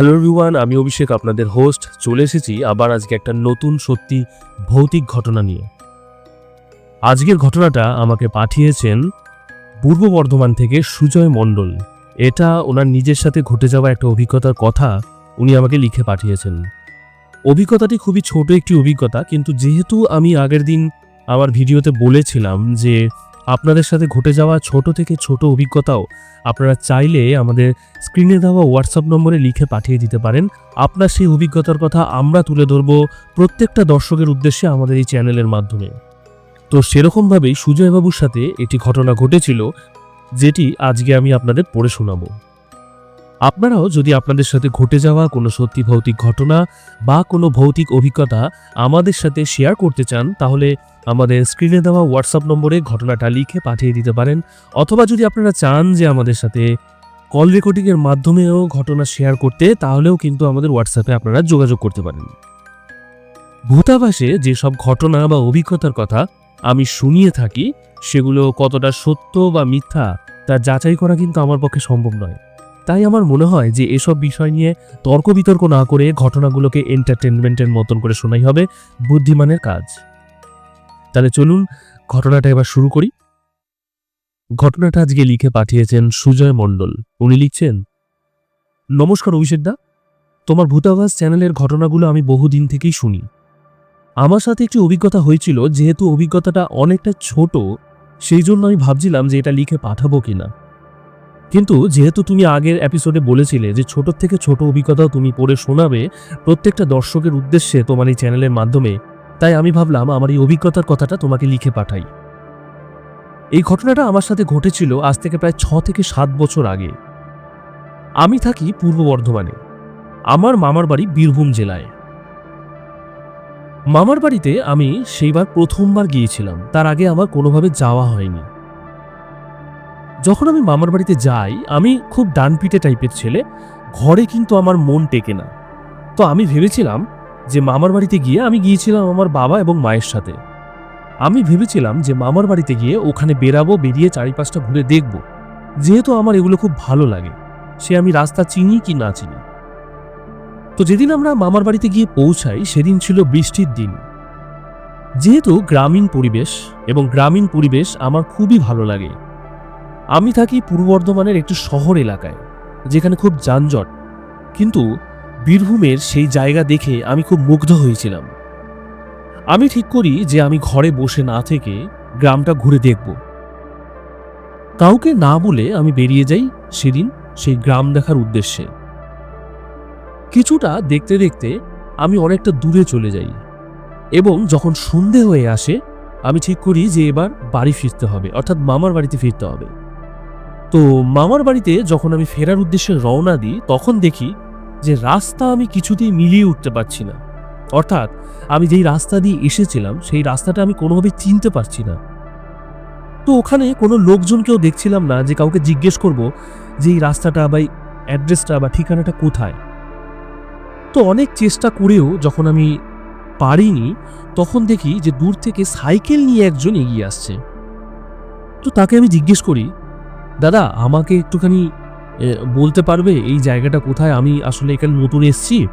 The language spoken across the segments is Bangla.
হ্যালো এভরিওয়ান আমি অভিষেক, আপনাদের হোস্ট চলে এসেছি আবার আজকে একটা নতুন সত্যি ভৌতিক ঘটনা নিয়ে। আজকের ঘটনাটা আমাকে পাঠিয়েছেন পূর্ব বর্ধমান থেকে সুজয় মণ্ডল। এটা ওনার নিজের সাথে ঘটে যাওয়া একটা অভিজ্ঞতার কথা উনি আমাকে লিখে পাঠিয়েছেন। অভিজ্ঞতাটি খুবই ছোট একটি অভিজ্ঞতা, কিন্তু যেহেতু আমি আগের দিন আমার ভিডিওতে বলেছিলাম যে আপনাদের সাথে ঘটে যাওয়া ছোট থেকে ছোট অভিজ্ঞতাও আপনারা চাইলে আমাদের স্ক্রিনে দেওয়া হোয়াটসঅ্যাপ নম্বরে লিখে পাঠিয়ে দিতে পারেন। আপনার সেই অভিজ্ঞতার কথা আমরা তুলে ধরব প্রত্যেকটা দর্শকের উদ্দেশ্যে আমাদের এই চ্যানেলের মাধ্যমে। তো সেরকমভাবেই সুজয়বাবুর সাথে একটি ঘটনা ঘটেছিল, যেটি আজকে আমি আপনাদের পড়ে শোনাবো। আপনারাও যদি আপনাদের সাথে ঘটে যাওয়া কোনো সত্যি ভৌতিক ঘটনা বা কোনো ভৌতিক অভিজ্ঞতা আমাদের সাথে শেয়ার করতে চান, তাহলে আমাদের স্ক্রিনে দেওয়া হোয়াটসঅ্যাপ নম্বরে ঘটনাটা লিখে পাঠিয়ে দিতে পারেন। অথবা যদি আপনারা চান যে আমাদের সাথে কল রেকর্ডিংয়ের মাধ্যমেও ঘটনা শেয়ার করতে, তাহলেও কিন্তু আমাদের হোয়াটসঅ্যাপে আপনারা যোগাযোগ করতে পারেন। ভূতাভাসে যেসব ঘটনা বা অভিজ্ঞতার কথা আমি শুনিয়ে থাকি, সেগুলো কতটা সত্য বা মিথ্যা তা যাচাই করা কিন্তু আমার পক্ষে সম্ভব নয়। তাই আমার মনে হয় যে এসব বিষয় নিয়ে তর্ক বিতর্ক না করে ঘটনাগুলোকে এন্টারটেনমেন্টের মতন করে শোনাই হবে বুদ্ধিমানের কাজ। তাহলে চলুন ঘটনাটা এবার শুরু করি। ঘটনাটা আজকে লিখে পাঠিয়েছেন সুজয় মণ্ডল। উনি লিখছেন, নমস্কার অভিষেক দা, তোমার ভূতাভাস চ্যানেলের ঘটনাগুলো আমি বহুদিন থেকেই শুনি। আমার সাথে একটি অভিজ্ঞতা হয়েছিল, যেহেতু অভিজ্ঞতাটা অনেকটা ছোট সেই জন্য আমি ভাবছিলাম যে এটা লিখে পাঠাবো কিনা। কিন্তু যেহেতু তুমি আগের এপিসোডে বলেছিলে যে ছোট থেকে ছোট অভিজ্ঞতাও তুমি পড়ে শোনাবে, প্রত্যেকটা দর্শকের উদ্দেশ্যে তোমার এই চ্যানেলের মাধ্যমে, তাই আমি ভাবলাম আমার এই অভিজ্ঞতার কথাটা তোমাকে লিখে পাঠাই। এই ঘটনাটা আমার সাথে ঘটেছিল আজ থেকে প্রায় ছ থেকে সাত বছর আগে। আমি থাকি পূর্ব বর্ধমানে। আমার মামার বাড়ি বীরভূম জেলায়। মামার বাড়িতে আমি সেইবার প্রথমবার গিয়েছিলাম। তার আগে আমার কোনোভাবে যাওয়া হয়নি। যখন আমি মামার বাড়িতে যাই, আমি খুব ডানপিটে টাইপের ছেলে, ঘরে কিন্তু আমার মন টেকে না। তো আমি ভেবেছিলাম যে মামার বাড়িতে গিয়ে আমি গিয়েছিলাম আমার বাবা এবং মায়ের সাথে। আমি ভেবেছিলাম যে মামার বাড়িতে গিয়ে ওখানে বেরাবো বেরিয়ে চারিপাশটা ঘুরে দেখব। যেহেতু আমার এগুলো খুব ভালো লাগে, সে আমি রাস্তা চিনি কি না চিনি। তো যেদিন আমরা মামার বাড়িতে গিয়ে পৌঁছাই, সেদিন ছিল বৃষ্টির দিন। যেহেতু গ্রামীণ পরিবেশ এবং গ্রামীণ পরিবেশ আমার খুবই ভালো লাগে আমি থাকি পূর্ব বর্ধমানের একটি শহর এলাকায়, যেখানে খুব যানজট। কিন্তু বীরভূমের সেই জায়গা দেখে আমি খুব মুগ্ধ হয়েছিলাম। আমি ঠিক করি যে আমি ঘরে বসে না থেকে গ্রামটা ঘুরে দেখব। কাউকে না বলে আমি বেরিয়ে যাই সেদিন সেই গ্রাম দেখার উদ্দেশ্যে। কিছুটা দেখতে দেখতে আমি অনেকটা দূরে চলে যাই এবং যখন সন্ধে হয়ে আসে, আমি ঠিক করি যে এবার বাড়ি ফিরতে হবে, অর্থাৎ মামার বাড়িতে ফিরতে হবে। তো মামার বাড়িতে যখন আমি ফেরার উদ্দেশ্যে রওনা দিই, তখন দেখি যে রাস্তা আমি কিছুতেই মিলিয়ে উঠতে পারছি না। অর্থাৎ আমি যেই রাস্তা দিয়ে এসেছিলাম, সেই রাস্তাটা আমি কোনোভাবে চিনতে পারছি না। তো ওখানে কোনো লোকজনকেও দেখছিলাম না যে কাউকে জিজ্ঞেস করব যে এই রাস্তাটা বা অ্যাড্রেসটা বা ঠিকানাটা কোথায়। তো অনেক চেষ্টা করেও যখন আমি পারিনি, তখন দেখি যে দূর থেকে সাইকেল নিয়ে একজন এগিয়ে আসছে। তো তাকে আমি জিজ্ঞেস করি দাদা, আমাকে একটুখানি বলতে পারবে এই জায়গাটা কোথায়? আমি আসলে এখানে নতুন এসছি।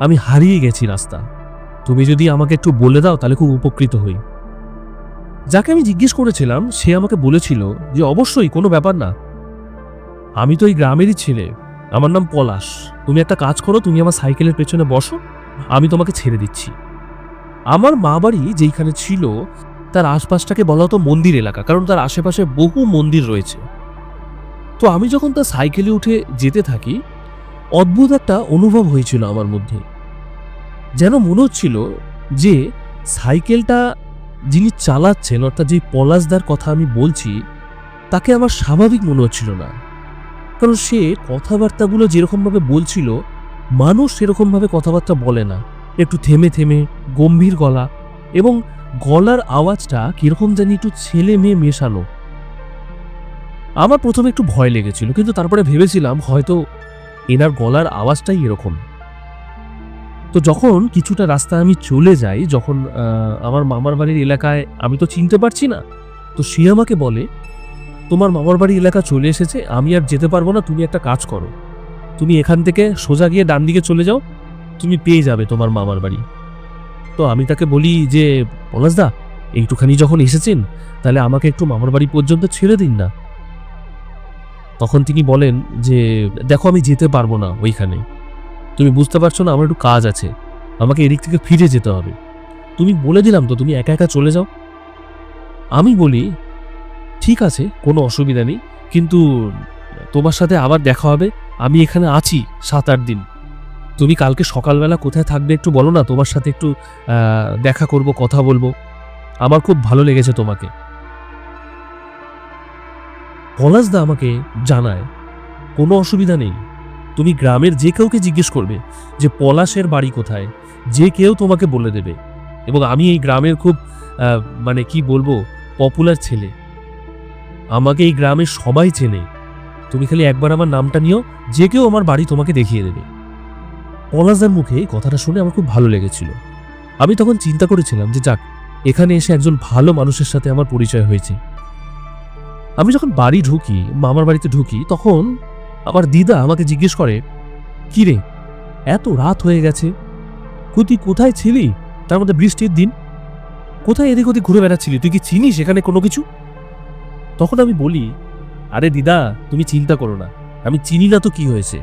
আমি হারিয়ে গেছি রাস্তা। তুমি যদি আমাকে একটু বলে দাও, তাহলে খুব উপকৃত হই। যাকে আমি জিজ্ঞেস করেছিলাম, সে আমাকে বলেছিল যে, অবশ্যই, কোনো ব্যাপার না। আমি তো এই গ্রামেরই ছেলে। আমার নাম পলাশ। তুমি একটা কাজ করো, তুমি আমার সাইকেলের পেছনে বসো। আমি তোমাকে ছেড়ে দিচ্ছি। আমার মা বাড়ি যেইখানে ছিল তার আশপাশটাকে বলা হতো মন্দির এলাকা, কারণ তার আশেপাশে বহু মন্দির রয়েছে। তো আমি যখন তার সাইকেলে উঠে যেতে থাকি, অদ্ভুত একটা অনুভব হয়েছিল আমার মধ্যে। যেন মনে হচ্ছিল যে সাইকেলটা যিনি চালাচ্ছেন, অর্থাৎ যে পলাশদার কথা আমি বলছি, তাকে আমার স্বাভাবিক মনে হচ্ছিল না। কারণ সে কথাবার্তাগুলো যেরকমভাবে বলছিল, মানুষ সেরকমভাবে কথাবার্তা বলে না। একটু থেমে থেমে, গম্ভীর গলা এবং গলার আওয়াজটা কীরকম জানি একটু ছেলে মেয়ে মেশানো আমার প্রথমে একটু ভয় লেগেছিল, কিন্তু তারপরে ভেবেছিলাম হয়তো এনার গলার আওয়াজটাই এরকম। তো যখন কিছুটা রাস্তা আমি চলে যাই, যখন আমার মামার বাড়ির এলাকায় আমি তো চিনতে পারছি না, তো সে আমাকে বলে, তোমার মামার বাড়ি এলাকা চলে এসেছে, আমি আর যেতে পারব না, তুমি একটা কাজ করো। তুমি এখান থেকে সোজা গিয়ে ডান দিকে চলে যাও, তুমি পেয়ে যাবে তোমার মামার বাড়ি। তো আমি তাকে বলি যে পলাশদা এইটুখানি যখন এসেছেন, তাহলে আমাকে একটু মামার বাড়ি পর্যন্ত ছেড়ে দিন না। তখন তিনি বলেন যে, দেখো, আমি যেতে পারব না ওইখানে। তুমি বুঝতে পারছ না, আমার একটু কাজ আছে। আমাকে এদিক থেকে ফিরে যেতে হবে। তুমি বলে দিলাম তো, তুমি একা একা চলে যাও? আমি বলি, ঠিক আছে, কোনো অসুবিধা নেই। কিন্তু তোমার সাথে আবার দেখা হবে। আমি এখানে আছি সাত আট দিন। তুমি কালকে সকালবেলা কোথায় থাকবে একটু বলো না? তোমার সাথে একটু দেখা করব, কথা বলব। আমার খুব ভালো লেগেছে তোমাকে। পলাশদা আমাকে জানায়, কোনো অসুবিধা নেই। তুমি গ্রামের যে কাউকে জিজ্ঞেস করবে যে পলাশের বাড়ি কোথায়, যে কেউ তোমাকে বলে দেবে। এবং আমি এই গ্রামের খুব মানে কি বলব পপুলার ছেলে। আমাকে এই গ্রামের সবাই চেনে। তুমি খালি একবার আমার নামটা নিও, যে কেউ আমার বাড়ি তোমাকে দেখিয়ে দেবে। পলাশদার মুখে কথাটা শুনে আমার খুব ভালো লেগেছিল। আমি তখন চিন্তা করেছিলাম যে যাক, এখানে এসে একজন ভালো মানুষের সাথে আমার পরিচয় হয়েছে। আমি যখন বাড়ি ঢুকি, মামার বাড়িতে ঢুকি, তখন আমার দিদা আমাকে জিজ্ঞেস করে, কি রে, এত রাত হয়ে গেছে। কই তুই কোথায় ছিলি? তার মধ্যে বৃষ্টির দিন। কোথায় এদিক ওদিক ঘুরে বেড়াচ্ছিলি? তুই কি চিনিস এখানে কোনো কিছু? তখন আমি বলি, আরে দিদা, তুমি চিন্তা করো না। আমি চিনি না তো কি হয়েছে।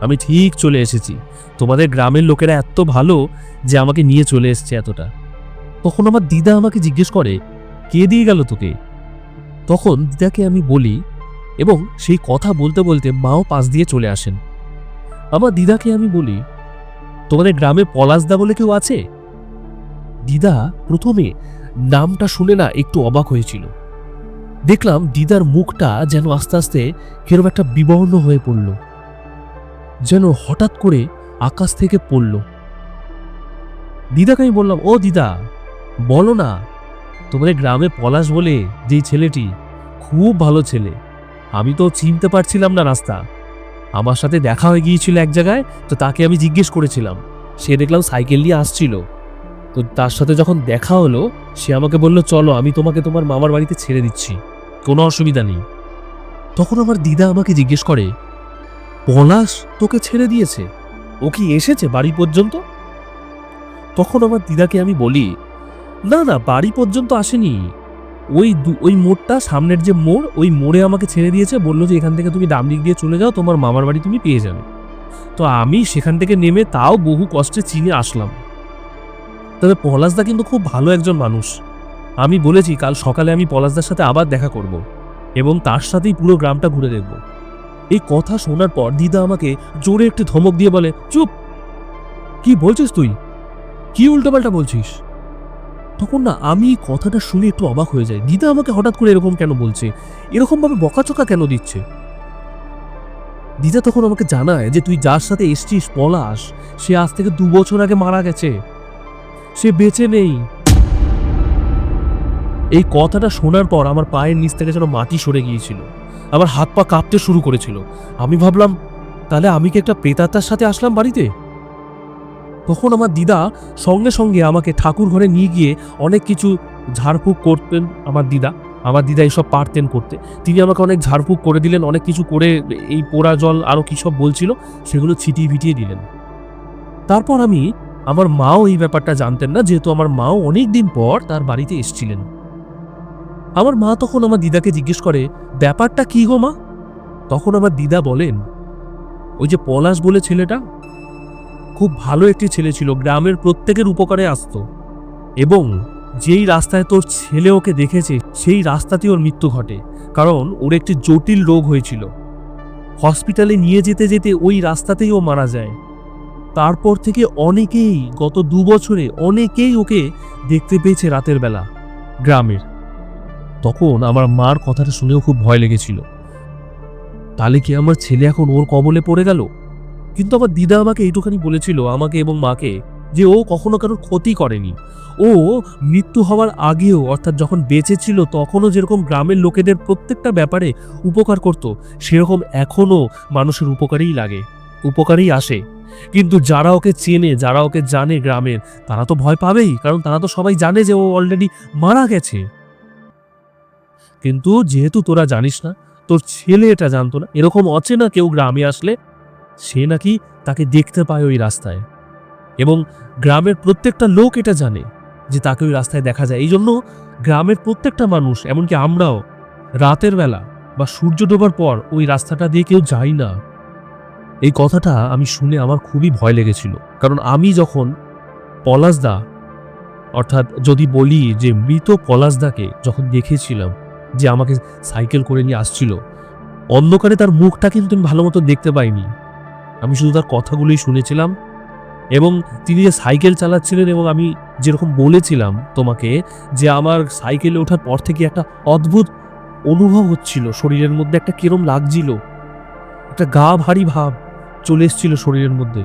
আমি ঠিক চলে এসেছি। তোমাদের গ্রামের লোকেরা এত ভালো যে আমাকে নিয়ে চলে এসেছে এতটা। তখন আমার দিদা আমাকে জিজ্ঞেস করে, কে দিয়ে গেল তোকে? তখন দিদাকে আমি বলি এবং সেই কথা বলতে বলতে মাও পাশ দিয়ে চলে আসেন। আমার দিদাকে আমি বলি, তোমাদের গ্রামে পলাশদা বলে কেউ আছে? দিদা প্রথমে নামটা শুনে না একটু অবাক হয়েছিল। দেখলাম দিদার মুখটা যেন আস্তে আস্তে কিরম একটা বিবর্ণ হয়ে পড়ল। যেন হঠাৎ করে আকাশ থেকে পড়ল। দিদাকে আমি বললাম, ও দিদা, বলো না, তোমাদের গ্রামে পলাশ বলে যেই ছেলেটি খুব ভালো ছেলে। আমি তো চিনতে পারছিলাম না রাস্তা। আমার সাথে দেখা হয়ে গিয়েছিল এক জায়গায়, তো তাকে আমি জিজ্ঞেস করেছিলাম। সে দেখলাম সাইকেল নিয়ে আসছিল। তো তার সাথে যখন দেখা হলো, সে আমাকে বলল, চলো, আমি তোমাকে তোমার মামার বাড়িতে ছেড়ে দিচ্ছি। কোনো অসুবিধা নেই। তখন আমার দিদা আমাকে জিজ্ঞেস করে পলাশ তোকে ছেড়ে দিয়েছে। ও কি এসেছে বাড়ি পর্যন্ত? তখন আমার দিদাকে আমি বলি, না না, বাড়ি পর্যন্ত আসেনি। ওই ওই মোড়টা, সামনের যে মোড়, ওই মোড়ে আমাকে ছেড়ে দিয়েছে। বলল যে এখান থেকে তুমি ডান দিক দিয়ে চলে যাও, তোমার মামার বাড়ি তুমি পেয়ে যাবে। তো আমি সেখান থেকে নেমে তাও বহু কষ্টে চিনে আসলাম। তবে পলাশদা কিন্তু খুব ভালো একজন মানুষ। আমি বলেছি, কাল সকালে আমি পলাশদার সাথে আবার দেখা করব এবং তার সাথেই পুরো গ্রামটা ঘুরে দেখব। এই কথা শোনার পর দিদা আমাকে জোরে একটি ধমক দিয়ে বলে, চুপ! কি বলছিস তুই? কি উল্টোপাল্টা বলছিস? তখন না আমি কথাটা শুনে একটু অবাক হয়ে যাই। দিদা আমাকে হঠাৎ করে এরকম কেন বলছে? এরকম ভাবে বকাচকা কেন দিচ্ছে? দিদা তখন আমাকে জানায় যে তুই যার সাথে এসছিস পলাশ, সে আজ থেকে দু বছর আগে মারা গেছে। সে বেঁচে নেই। এই কথাটা শোনার পর আমার পায়ের নিচ থেকে যেন মাটি সরে গিয়েছিল। আমার হাত পা কাঁপতে শুরু করেছিল। আমি ভাবলাম, তাহলে আমি কি একটা প্রেতাত্মার সাথে আসলাম বাড়িতে? তখন আমার দিদা সঙ্গে সঙ্গে আমাকে ঠাকুর ঘরে নিয়ে গিয়ে অনেক কিছু ঝাড়ফুঁক করতেন আমার দিদা। আমার দিদা এসব পারতেন করতে। তিনি আমাকে অনেক ঝাড়ফুঁক করে দিলেন, অনেক কিছু করে এই পোড়া জল আরও কী সব বলছিল, সেগুলো ছিটিয়ে ভিটিয়ে দিলেন। তারপর আমি, আমার মাও এই ব্যাপারটা জানতেন না, যেহেতু আমার মাও অনেক দিন পর তার বাড়িতে এসছিলেন। আমার মা তখন আমার দিদাকে জিজ্ঞেস করে, ব্যাপারটা কি গো মা? তখন আমার দিদা বলেন, ওই যে পলাশ বলে ছেলেটা, খুব ভালো একটি ছেলে ছিল, গ্রামের প্রত্যেকের উপকারে আসতো এবং যেই রাস্তায় তোর ছেলে ওকে দেখেছে, সেই রাস্তাতেই ওর মৃত্যু ঘটে, কারণ ওর একটি জটিল রোগ হয়েছিল। হসপিটালে নিয়ে যেতে যেতে ওই রাস্তাতেই ও মারা যায়। তারপর থেকে অনেকেই গত দু বছরে অনেকেই ওকে দেখতে পেয়েছে রাতের বেলা গ্রামের। তখন আমার মার কথাটা শুনেও খুব ভয় লেগেছিল। তাহলে কি আমার ছেলে এখন ওর কবলে পড়ে গেল? কিন্তু আমার দিদা আমাকে এইটুখানি বলেছিল, আমাকে এবং মাকে, যে ও কখনো কারোর ক্ষতি করেনি। ও মৃত্যু হওয়ার আগেও, অর্থাৎ যখন বেঁচে ছিল, তখনও যেরকম গ্রামের লোকেদের প্রত্যেকটা ব্যাপারে উপকার করত, সেরকম এখনও মানুষের উপকারেই লাগে, উপকারেই আসে। কিন্তু যারা ওকে চেনে, যারা ওকে জানে গ্রামের, তারা তো ভয় পাবেই, কারণ তারা তো সবাই জানে যে ও অলরেডি মারা গেছে। কিন্তু যেহেতু তোরা জানিস না, তোর ছেলে এটা জানতো না, এরকম অচেনা কেউ গ্রামে আসলে সে নাকি তাকে দেখতে পায় ওই রাস্তায়। এবং গ্রামের প্রত্যেকটা লোক এটা জানে যে তাকে ওই রাস্তায় দেখা যায়। এই জন্য গ্রামের প্রত্যেকটা মানুষ, এমনকি আমরাও, রাতের বেলা বা সূর্য ডোবার পর ওই রাস্তাটা দিয়ে কেউ যাই না। এই কথাটা আমি শুনে আমার খুবই ভয় লেগেছিল। কারণ আমি যখন পলাশদা, অর্থাৎ যদি বলি যে মৃত পলাশদাকে যখন দেখেছিলাম যে আমাকে সাইকেল করে নিয়ে আসছিল। অন্ধকারে তার মুখটা কিন্তু আমি ভালো মতো দেখতে পাইনি। আমি শুধু তার কথাগুলোই শুনেছিলাম এবং তিনি যে সাইকেল চালাচ্ছিলেন এবং আমি যেরকম বলেছিলাম তোমাকে যে আমার সাইকেলে ওঠার পর থেকে একটা অদ্ভুত অনুভব হচ্ছিল শরীরের মধ্যে, একটা কিরম লাগছিল। একটা গা ভারী ভাব চলে এসেছিল শরীরের মধ্যে।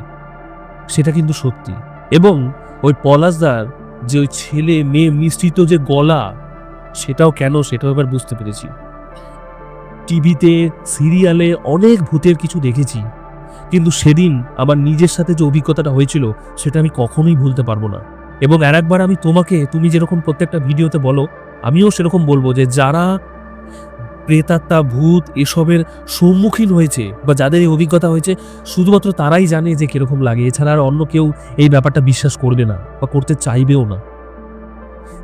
সেটা কিন্তু সত্যি। এবং ওই পলাশদার যে ওই ছেলে, মেয়ে মিশ্রিত যে গলা সেটাও কেন সেটাও এবার বুঝতে পেরেছি। টিভিতে, সিরিয়ালে অনেক ভূতের কিছু দেখেছি। কিন্তু সেদিন আমার নিজের সাথে যে অভিজ্ঞতাটা হয়েছিল, সেটা আমি কখনোই ভুলতে পারব না। এবং আর একবার আমি তোমাকে, তুমি যেরকম প্রত্যেকটা ভিডিওতে বলো, আমিও সেরকম বলব যে যারা প্রেতাত্মা, ভূত এসবের সম্মুখীন হয়েছে বা যাদের এই অভিজ্ঞতা হয়েছে, শুধুমাত্র তারাই জানে যে কীরকম লাগে। এছাড়া আর অন্য কেউ এই ব্যাপারটা বিশ্বাস করবে না বা করতে চাইবেও না।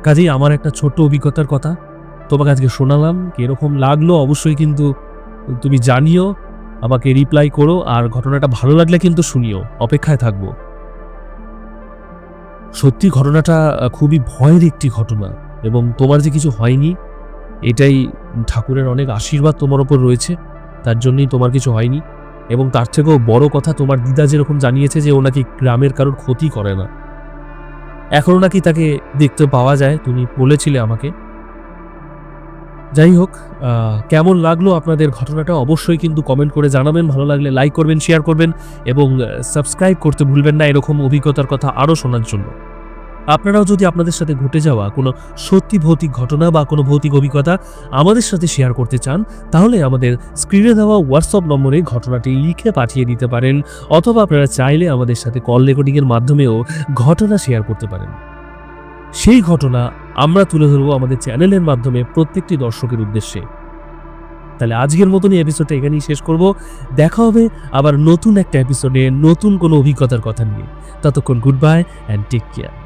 কাজেই আমার একটা ছোট্ট অভিজ্ঞতার কথা তোমাকে আজকে শোনালাম। কীরকম লাগল অবশ্যই কিন্তু তুমি জানিও, আমাকে রিপ্লাই করো আর ঘটনাটা ভালো লাগলে কিন্তু শুনিও। অপেক্ষায় থাকব। সত্যি ঘটনাটা খুবই ভয়ের একটি ঘটনা এবং তোমার যে কিছু হয়নি, এটাই ঠাকুরের অনেক আশীর্বাদ তোমার ওপর রয়েছে, তার জন্যই তোমার কিছু হয়নি এবং তার থেকেও বড় কথা তোমার দিদা যেরকম জানিয়েছে যে ও নাকি গ্রামের কারোর ক্ষতি করে না। এখনও নাকি তাকে দেখতে পাওয়া যায়, তুমি বলেছিলে আমাকে। যাই হোক কেমন লাগল আপনাদের ঘটনাটা অবশ্যই কিন্তু কমেন্ট করে জানাবেন, ভালো লাগলে লাইক করবেন শেয়ার করবেন, এবং সাবস্ক্রাইব করতে ভুলবেন না, এরকম অভিজ্ঞতার কথা আরও শোনার জন্য। আপনারাও যদি আপনাদের সাথে ঘটে যাওয়া কোনো সত্যি ভৌতিক ঘটনা বা কোনো ভৌতিক অভিজ্ঞতা আমাদের সাথে শেয়ার করতে চান, তাহলে আমাদের স্ক্রিনে দেওয়া হোয়াটসঅ্যাপ নম্বরে ঘটনাটি লিখে পাঠিয়ে দিতে পারেন অথবা আপনারা চাইলে আমাদের সাথে কল রেকর্ডিংয়ের মাধ্যমেও ঘটনা শেয়ার করতে পারেন। সেই ঘটনা আমরা তুলে ধরবো আমাদের চ্যানেলের মাধ্যমে প্রত্যেকটি দর্শকের উদ্দেশ্যে। তাহলে আজকের মতন এই এপিসোডটা এখানেই শেষ করব। দেখা হবে আবার নতুন একটা এপিসোডে নতুন কোনো অভিজ্ঞতার কথা নিয়ে। ততক্ষণ good bye and take care